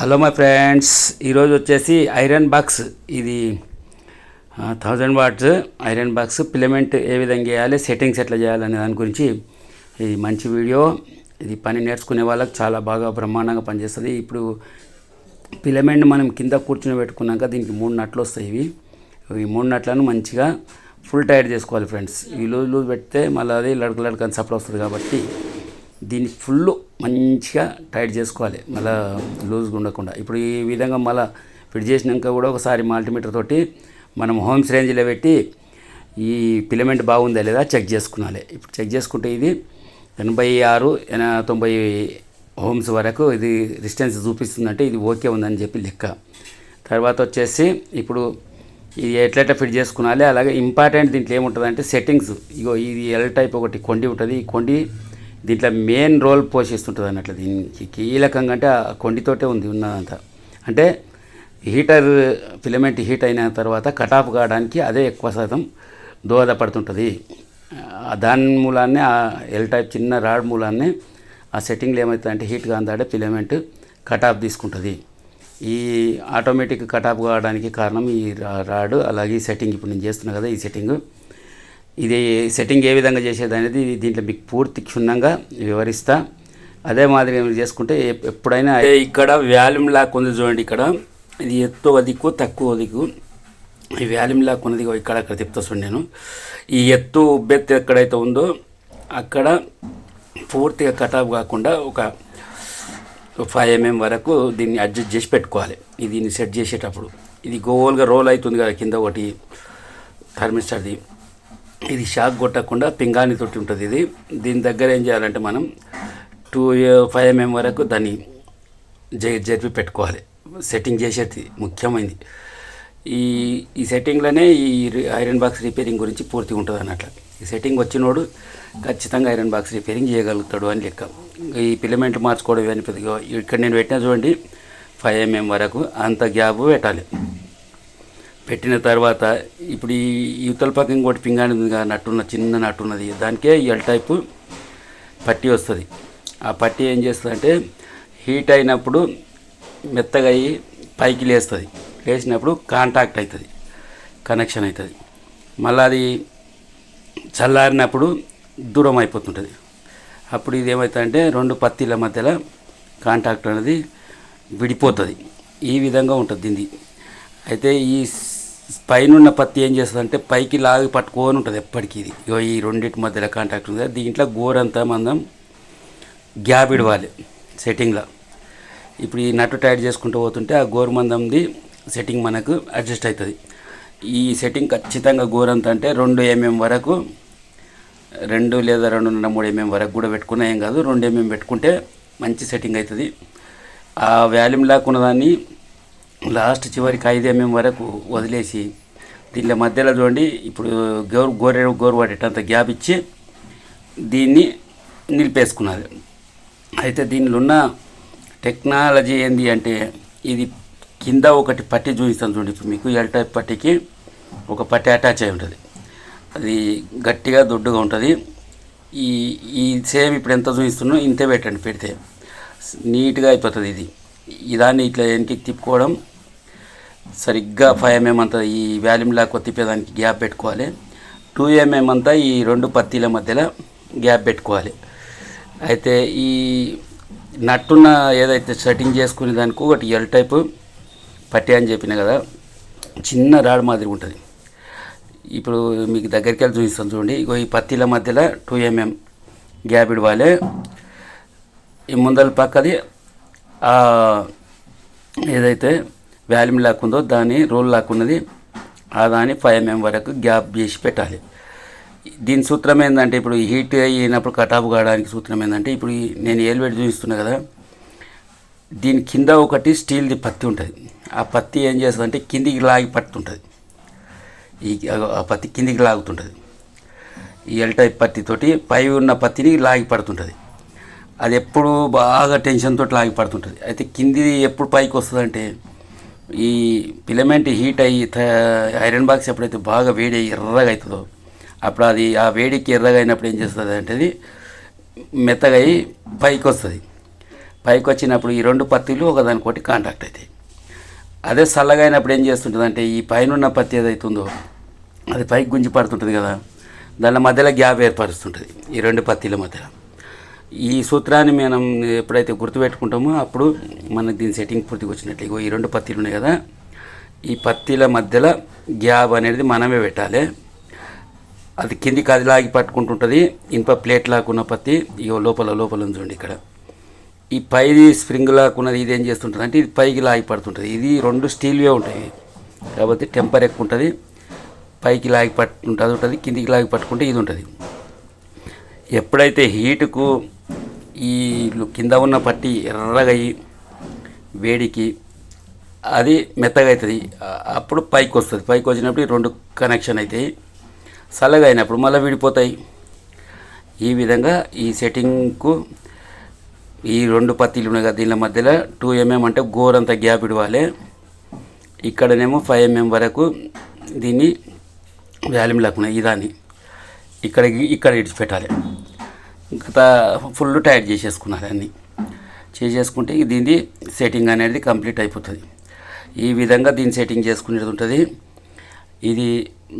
Hello my friends ఈరోజు వచ్చేసి iron box. ఇది thousand watts iron box. Filament ఏ విధంగా చేయాలి సెట్టింగ్స్ ఎట్లా చేయాలనే దాని గురించి ఇది మంచి వీడియో. ఇది పని నేర్చుకునే వాళ్ళకి చాలా బాగా బ్రహ్మాండంగా పనిచేస్తుంది. ఇప్పుడు ఫిలమెంట్ మనం కింద కూర్చుని పెట్టుకున్నాక దీనికి మూడు నట్లు వస్తాయి ఇవి. ఈ మూడు నట్లను మంచిగా ఫుల్ టైట్ చేసుకోవాలి ఫ్రెండ్స్. ఈ లూజ్ లూజ్ పెడితే మళ్ళీ అది లడక లడక అని వస్తుంది కాబట్టి దీన్ని ఫుల్ మంచిగా టైట్ చేసుకోవాలి. మళ్ళీ లూజ్గా ఉండకుండా. ఇప్పుడు ఈ విధంగా మళ్ళీ ఫిట్ చేసినాక కూడా ఒకసారి మల్టీమీటర్ తోటి మనం హోమ్స్ రేంజ్లో పెట్టి ఈ ఫిలమెంట్ బాగుందా లేదా చెక్ చేసుకున్నాలి ఇప్పుడు చెక్ చేసుకుంటే ఇది ఎనభై ఆరు తొంభై హోమ్స్ వరకు ఇది డిస్టెన్స్ చూపిస్తుందంటే ఇది ఓకే ఉందని చెప్పి లెక్క. తర్వాత వచ్చేసి ఇప్పుడు ఇది ఎట్లెట్లా ఫిట్ చేసుకున్నాలి అలాగే ఇంపార్టెంట్ దీంట్లో ఏముంటుందంటే సెట్టింగ్స్. ఇగో ఇది ఎల్ టైప్ ఒకటి కొండి ఉంటుంది. ఈ కొండి దీంట్లో మెయిన్ రోల్ పోషిస్తుంటుంది అన్నట్లు. దీనికి కీలకంగా అంటే ఆ కొండితోటే ఉంది ఉన్నదంతా. అంటే హీటర్ ఫిలమెంట్ హీట్ అయిన తర్వాత కటాఫ్ కావడానికి అదే ఎక్కువ శాతం దోహదపడుతుంటుంది. దాని మూలాన్నే ఆ ఎల్ టైప్ చిన్న రాడ్ మూలాన్నే ఆ సెట్టింగ్లో ఏమవుతుందంటే హీట్గా అందాడే ఫిలమెంట్ కటాఫ్ తీసుకుంటుంది. ఈ ఆటోమేటిక్ కటాఫ్ కావడానికి కారణం ఈ రాడ్ అలాగే ఈ సెట్టింగ్ ఇప్పుడు నేను చేస్తున్నా కదా ఈ సెట్టింగ్ ఇది సెట్టింగ్ ఏ విధంగా చేసేది అనేది దీంట్లో మీకు పూర్తి క్షుణ్ణంగా వివరిస్తా. అదే మాదిరిగా చేసుకుంటే ఎప్పుడైనా ఇక్కడ వ్యాల్యూమ్ లాక్ ఉంది చూడండి ఇక్కడ. ఇది ఎత్తు దిక్కు తక్కువ దిక్కు ఈ వ్యాల్యూమ్ లాక్ ఉన్నది ఇక్కడ అక్కడ తిప్పుతా నేను. ఈ ఎత్తు ఉబ్బెత్తు ఎక్కడైతే ఉందో అక్కడ పూర్తిగా కటాఫ్ కాకుండా ఒక ఫైవ్ ఎంఎం mm వరకు దీన్ని అడ్జస్ట్ చేసి పెట్టుకోవాలి. ఇది దీన్ని సెట్ చేసేటప్పుడు. ఇది గోల్గా రోల్ అవుతుంది కదా కింద ఒకటి థర్మిస్టర్ది ఇది షాక్ కొట్టకుండా పింగాణి తోటి ఉంటుంది ఇది. దీని దగ్గర ఏం చేయాలంటే మనం టూ ఫైవ్ ఎంఎం వరకు దాన్ని జ జరిపి పెట్టుకోవాలి. సెట్టింగ్ చేసేది ముఖ్యమైనది. ఈ ఈ సెట్టింగ్లోనే ఈ ఐరన్ బాక్స్ రిపేరింగ్ గురించి పూర్తిగా ఉంటుంది అన్నట్లు. ఈ సెట్టింగ్ వచ్చినోడు ఖచ్చితంగా ఐరన్ బాక్స్ రిపేరింగ్ చేయగలుగుతాడు అని లెక్క. ఈ ఫిలమెంట్ మార్చుకోవడం ఇవన్నీ ఇక్కడ నేను పెట్టిన చూడండి ఫైవ్ ఎంఎం వరకు అంత గ్యాప్ పెట్టాలి. పెట్టిన తర్వాత ఇప్పుడు ఈ యువతల పక్క ఇంకోటి పింగాణి ఉంది నట్టున్న చిన్న నట్టు ఉన్నది. దానికే ఎల్ టైపు పట్టి వస్తుంది. ఆ పట్టి ఏం చేస్తుందంటే హీట్ అయినప్పుడు మెత్తగా అయ్యి పైకి లేస్తుంది. లేచినప్పుడు కాంటాక్ట్ అవుతుంది కనెక్షన్ అవుతుంది మళ్ళీ అది చల్లారినప్పుడు దూరం అయిపోతుంటుంది. అప్పుడు ఇది ఏమవుతుందంటే రెండు పత్తిల మధ్యలో కాంటాక్ట్ అనేది విడిపోతుంది. ఈ విధంగా ఉంటుంది దీన్ని అయితే ఈ పైనున్న పత్తి ఏం చేస్తుందంటే పైకి లాగి పట్టుకొని ఉంటుంది ఎప్పటికీ ఇది. ఇగో ఈ రెండింటి మధ్యలో కాంటాక్ట్ ఉంది దీంట్లో గోరంతా మందం గ్యాప్ ఇడవాలి సెట్టింగ్లో ఇప్పుడు ఈ నట్టు టైట్ చేసుకుంటూ పోతుంటే ఆ గోరు మందంది సెట్టింగ్ మనకు అడ్జస్ట్ అవుతుంది ఈ సెట్టింగ్ ఖచ్చితంగా గోరంత అంటే రెండు ఎంఎం వరకు రెండు లేదా రెండున్నర మూడు ఎంఎం వరకు కూడా పెట్టుకున్నా ఏం కాదు రెండు ఎంఎం పెట్టుకుంటే మంచి సెట్టింగ్ అవుతుంది ఆ వాల్యూమ్ లాక్కున్న దాన్ని లాస్ట్ చివరికి ఐదు ఎంఎం వరకు వదిలేసి దీనిలో మధ్యలో చూడండి ఇప్పుడు గోరు గోరె గోరు పడేటంత గ్యాప్ ఇచ్చి దీన్ని నిలిపేసుకున్నది అయితే దీనిలో ఉన్న టెక్నాలజీ ఏంది అంటే ఇది కింద ఒకటి పట్టి చూపిస్తాను చూడండి. ఇప్పుడు మీకు ఎల్ టైప్ పట్టికి ఒక పట్టి అటాచ్ అయి ఉంటుంది. అది గట్టిగా దొడ్డుగా ఉంటుంది. ఈ ఈ సేమ్ ఇప్పుడు ఎంత చూపిస్తున్నో ఇంతే పెట్టండి పెడితే. నీట్గా అయిపోతుంది ఇది. దాన్ని ఇట్లా వెనక్కి తిప్పుకోవడం సరిగ్గా ఫైవ్ ఎంఎం అంతా ఈ వాల్యూమ్ లాక్ తిప్పేదానికి గ్యాప్ పెట్టుకోవాలి. టూ ఎంఎం అంతా ఈ రెండు పత్తిల మధ్యలో గ్యాప్ పెట్టుకోవాలి. అయితే ఈ నట్టున్న ఏదైతే సెట్టింగ్ చేసుకునే దానికి ఒకటి ఎల్ టైపు పట్టి అని చెప్పిన కదా చిన్న రాడ్ మాదిరి ఉంటుంది. ఇప్పుడు మీకు దగ్గరికి వెళ్ళి చూపిస్తాను చూడండి. ఇగో ఈ పత్తిల మధ్యలో టూ ఎంఎం గ్యాప్ ఇవ్వాలి. ఈ ముందల పక్కది ఏదైతే వాల్యూమ్ లాక్ ఉందో దాని రోల్ లాక్కున్నది ఆ దాని ఫైవ్ ఎంఎం వరకు గ్యాప్ చేసి పెట్టాలి. దీని సూత్రం ఏంటంటే ఇప్పుడు హీట్ అయినప్పుడు కటాఫ్ కావడానికి సూత్రం ఏంటంటే ఇప్పుడు నేను ఏలువేడి చూపిస్తున్నా కదా దీని కింద ఒకటి స్టీల్ది పత్తి ఉంటుంది. ఆ పత్తి ఏం చేస్తుందంటే కిందికి లాగి పడుతుంటుంది ఈ ఆ పత్తి కిందికి లాగుతుంటుంది. ఈ ఎల్ టైప్ పత్తితోటి పై ఉన్న పత్తిని లాగి పడుతుంటుంది. అది ఎప్పుడు బాగా టెన్షన్తో లాగి పడుతుంటుంది. అయితే కింది ఎప్పుడు పైకి వస్తుందంటే ఈ ఫిలమెంట్ హీట్ అయ్యి త- ఐరన్ బాక్స్ ఎప్పుడైతే బాగా వేడి అయ్యి ఎర్రగా అవుతుందో అప్పుడు అది ఆ వేడికి ఎర్రగా అయినప్పుడు ఏం చేస్తుంది అంటే అది మెత్తగా అయ్యి పైకి వస్తుంది. పైకి వచ్చినప్పుడు ఈ రెండు పత్తిలు ఒకదానికోటి కాంటాక్ట్ అవుతాయి. అదే చల్లగా అయినప్పుడు ఏం చేస్తుంటుంది అంటే ఈ పైన ఉన్న పత్తి ఏదైతుందో అది పైకి గుంజి పడుతుంటుంది కదా దాని మధ్యలో గ్యాప్ ఏర్పరుస్తుంటుంది ఈ రెండు పత్తిల మధ్యలో. ఈ సూత్రాన్ని మనం ఎప్పుడైతే గుర్తుపెట్టుకుంటామో అప్పుడు మనకు దీని సెట్టింగ్ పూర్తిగా వచ్చినట్లు. ఇగో ఈ రెండు పత్తిలు ఉన్నాయి కదా. ఈ పత్తిల మధ్యలో గ్యాబ్ అనేది మనమే పెట్టాలి. అది కిందికి అది లాగి పట్టుకుంటుంటుంది. ఇనుప ప్లేట్ లాక్కున్న పత్తి. ఇగో లోపల లోపల ఉంది చూడండి ఇక్కడ. ఈ పైది స్ప్రింగ్ లాక్కున్నది ఇది ఏం చేస్తుంటుంది అంటే ఇది పైకి లాగి పడుతుంటుంది. ఇది రెండు స్టీల్వే ఉంటాయి. కాబట్టి టెంపర్ ఎక్కువ ఉంటుంది. పైకి లాగి పట్టుకుంటే అది ఉంటుంది. కిందికి లాగి పట్టుకుంటే ఇది ఉంటుంది. ఎప్పుడైతే హీటుకు ఈ కింద ఉన్న పట్టి ఎర్రగయి వేడికి అది మెత్తగా అవుతుంది అప్పుడు పైకి వస్తుంది పైకి వచ్చినప్పుడు రెండు కనెక్షన్ అవుతాయి చల్లగా అయినప్పుడు మళ్ళీ విడిపోతాయి. ఈ విధంగా ఈ సెట్టింగ్కు ఈ రెండు పత్తిలు ఉన్నాయి కదా దీని మధ్యలో టూ ఎంఎం అంటే గోరంత గ్యాప్ ఇవ్వాలి. ఇక్కడనేమో ఫైవ్ ఎంఎం వరకు దీన్ని వ్యాల్యూమ్ లేకుండా ఇదాన్ని ఇక్కడ ఇక్కడ ఇడిచిపెట్టాలి. ఇంకా ఫుల్ టైట్ చేసేసుకున్నారు అన్ని. చేసేసుకుంటే దీన్ని సెట్టింగ్ అనేది కంప్లీట్ అయిపోతుంది. ఈ విధంగా దీన్ని సెట్టింగ్ చేసుకునేది ఉంటుంది. ఇది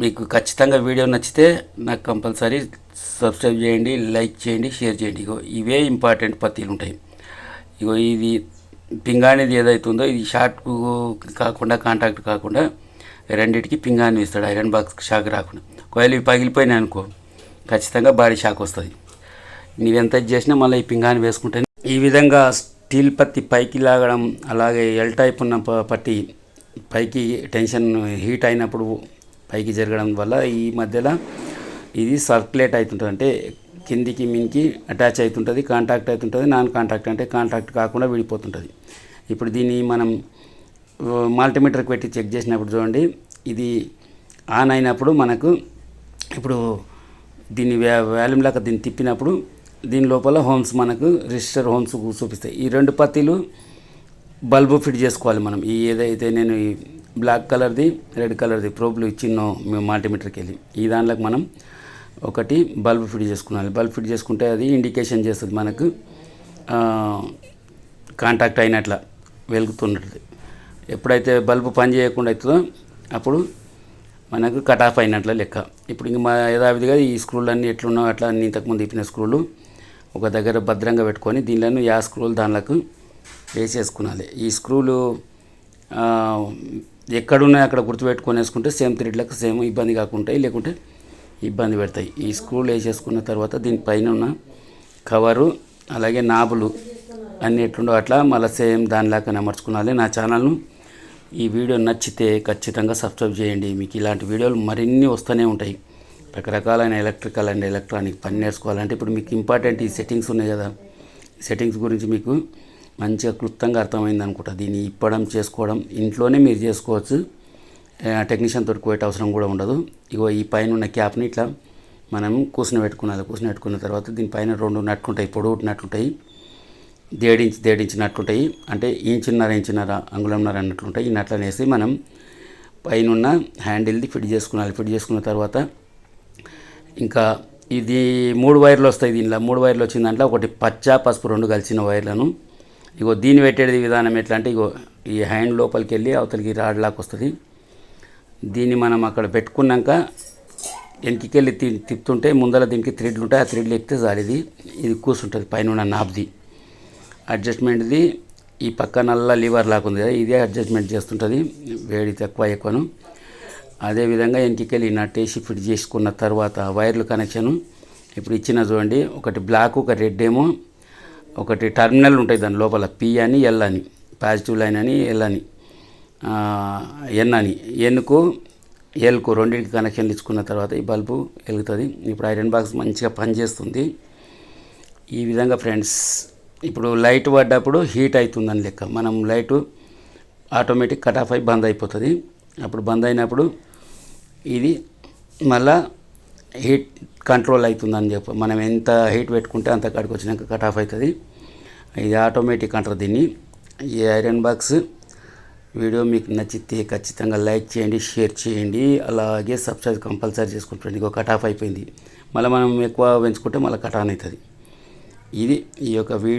మీకు ఖచ్చితంగా వీడియో నచ్చితే నాకు కంపల్సరీ సబ్స్క్రైబ్ చేయండి లైక్ చేయండి షేర్ చేయండి. ఇగో ఇవే ఇంపార్టెంట్ పత్తిలు ఉంటాయి. ఇగో ఇది పింగాణిది ఏదైతుందో ఇది షార్ట్ కాకుండా కాంటాక్ట్ కాకుండా రెండింటికి పింగాణి ఇస్తాడు ఐరన్ బాక్స్ షాక్ రాకుండా. ఒకవేళ ఇవి పగిలిపోయినాయి అనుకో ఖచ్చితంగా బాడీ షాక్ వస్తుంది. నీవెంత చేసినా మళ్ళీ ఈ పింగాణి వేసుకుంటే ఈ విధంగా స్టీల్ పత్తి పైకి లాగడం అలాగే ఎల్ టైప్ ఉన్న పట్టి పైకి టెన్షన్ హీట్ అయినప్పుడు పైకి జరగడం వల్ల ఈ మధ్యలో ఇది సర్క్యులేట్ అవుతుంటుంది. అంటే కిందికి మినికి అటాచ్ అవుతుంటుంది కాంటాక్ట్ అవుతుంటుంది నాన్ కాంటాక్ట్ అంటే కాంటాక్ట్ కాకుండా విడిపోతుంటుంది. ఇప్పుడు దీన్ని మనం మల్టీమీటర్కి పెట్టి చెక్ చేసినప్పుడు చూడండి ఇది ఆన్ అయినప్పుడు మనకు ఇప్పుడు దీన్ని వ్యా వాల్యూమ్ లాగా దీన్ని తిప్పినప్పుడు దీని లోపల హోమ్స్ మనకు రిజిస్టర్ హోమ్స్ చూపిస్తాయి ఈ రెండు పత్తిలు బల్బు ఫిట్ చేసుకోవాలి మనం. ఈ ఏదైతే నేను ఈ బ్లాక్ కలర్ది రెడ్ కలర్ది ప్రోబ్లు ఇచ్చిన్నో మేము మాల్టీమీటర్కి వెళ్ళి ఈ దాంట్లోకి మనం ఒకటి బల్బ్ ఫిట్ చేసుకోవాలి బల్బ్ ఫిట్ చేసుకుంటే అది ఇండికేషన్ చేస్తుంది మనకు కాంటాక్ట్ అయినట్ల వెలుగుతున్నట్టు ఎప్పుడైతే బల్బు పని చేయకుండా అవుతుందో అప్పుడు మనకు కట్ ఆఫ్ అయినట్ల లెక్క. ఇప్పుడు ఇంక మా యథావిధిగా ఈ స్క్రూలు అన్నీ ఎట్లున్నావు అట్లా అన్ని ఇంతకుముందు ఇప్పిన స్క్రూలు ఒక దగ్గర భద్రంగా పెట్టుకొని దీనిలో యా స్క్రూలు దానిలకు వేసేసుకునాలి. ఈ స్క్రూలు ఎక్కడున్నాయి అక్కడ గుర్తుపెట్టుకొని వేసుకుంటే సేమ్ త్రీడ్లకు సేమ్ ఇబ్బంది కాకుంటాయి లేకుంటే ఇబ్బంది పెడతాయి. ఈ స్క్రూలు వేసేసుకున్న తర్వాత దీనిపైన ఉన్న కవరు అలాగే నాబులు అన్నీ ఎట్లుండో అట్లా మళ్ళీ సేమ్ దానిలాగా అమర్చుకున్నాలి నా ఛానల్ను ఈ వీడియో నచ్చితే ఖచ్చితంగా సబ్స్క్రైబ్ చేయండి. మీకు ఇలాంటి వీడియోలు మరిన్ని వస్తూనే ఉంటాయి. రకరకాలైన ఎలక్ట్రికల్ అండ్ ఎలక్ట్రానిక్ పని నేర్చుకోవాలంటే ఇప్పుడు మీకు ఇంపార్టెంట్ ఈ సెట్టింగ్స్ ఉన్నాయి కదా. సెట్టింగ్స్ గురించి మీకు మంచిగా క్లుప్తంగా అర్థమైంది అనుకుంటా. దీన్ని ఇప్పడం చేసుకోవడం ఇంట్లోనే మీరు చేసుకోవచ్చు. టెక్నీషియన్ తోటి పోయే అవసరం కూడా ఉండదు. ఇగో ఈ పైన ఉన్న క్యాప్ని ఇట్లా మనం కూర్చుని పెట్టుకున్నది కూర్చుని పెట్టుకున్న తర్వాత దీనిపైన రెండు నట్లుంటాయి. పొడవుటి నట్లుంటాయి. దేడించి దేడించినట్లుంటాయి అంటే ఇంచున్నర ఇంచున్నర అంగుళంన్నర అన్నట్లుంటాయి. ఈ నట్లనేసి మనం పైన హ్యాండిల్ది ఫిట్ చేసుకోవాలి ఫిట్ చేసుకున్న తర్వాత ఇంకా ఇది మూడు వైర్లు వస్తాయి దీనిలో. మూడు వైర్లు వచ్చిన దాంట్లో ఒకటి పచ్చ పసుపు రెండు కలిసిన వైర్లను. ఇగో దీన్ని పెట్టేది విధానం ఎట్లా అంటే ఇగో ఈ హ్యాండ్ లోపలికి వెళ్ళి అవతలికి రాడ్ లాగా వస్తుంది. దీన్ని మనం అక్కడ పెట్టుకున్నాక వెనక్కి తి తిప్పుతుంటే ముందర దీనికి థ్రెడ్లు ఉంటాయి ఆ థ్రెడ్లు ఎక్కితే చాలు ఇది ఇది కూర్చుంటుంది పైన ఉన్న నాబ్ది. అడ్జస్ట్మెంట్ది ఈ పక్క నల్ల లివర్ లాగా ఉంది కదా ఇదే అడ్జస్ట్మెంట్ చేస్తుంటుంది. వేడి తక్కువ ఎక్కువను. అదేవిధంగా వెనక్కి నట్టేసి ఫిట్ చేసుకున్న తర్వాత వైర్లు కనెక్షను ఇప్పుడు ఇచ్చిన చూడండి ఒకటి బ్లాక్ ఒక రెడ్ ఏమో ఒకటి టర్మినల్ ఉంటాయి దాని లోపల పి అని ఎల్ అని పాజిటివ్ లైన్ అని ఎల్ అని ఎన్ అని ఎన్కు ఎల్కు రెండింటికి కనెక్షన్లు ఇచ్చుకున్న తర్వాత ఈ బల్బు వెలుగుతుంది. ఇప్పుడు ఐరన్ బాక్స్ మంచిగా పనిచేస్తుంది. ఈ విధంగా ఫ్రెండ్స్ ఇప్పుడు లైట్ పడ్డప్పుడు హీట్ అవుతుందని లెక్క. మనం లైటు ఆటోమేటిక్ కట్ ఆఫ్ అయి బంద్ అయిపోతుంది. అప్పుడు బంద్ అయినప్పుడు ఇది మళ్ళా హీట్ కంట్రోల్ అవుతుందని చెప్పి మనం ఎంత హీట్ పెట్టుకుంటే అంత కాడికి వచ్చినాక కట్ ఆఫ్ అవుతుంది. ఇది ఆటోమేటిక్ అంటారు దీన్ని. ఈ ఐరన్ బాక్స్ వీడియో మీకు నచ్చితే ఖచ్చితంగా లైక్ చేయండి షేర్ చేయండి. అలాగే సబ్స్క్రైబ్ కంపల్సరీ చేసుకుంటుంది ఇంకో కట్ ఆఫ్ అయిపోయింది. మళ్ళీ మనం ఎక్కువ పెంచుకుంటే మళ్ళీ కట్ ఆన్ అవుతుంది. ఇది ఈ యొక్క వీడియో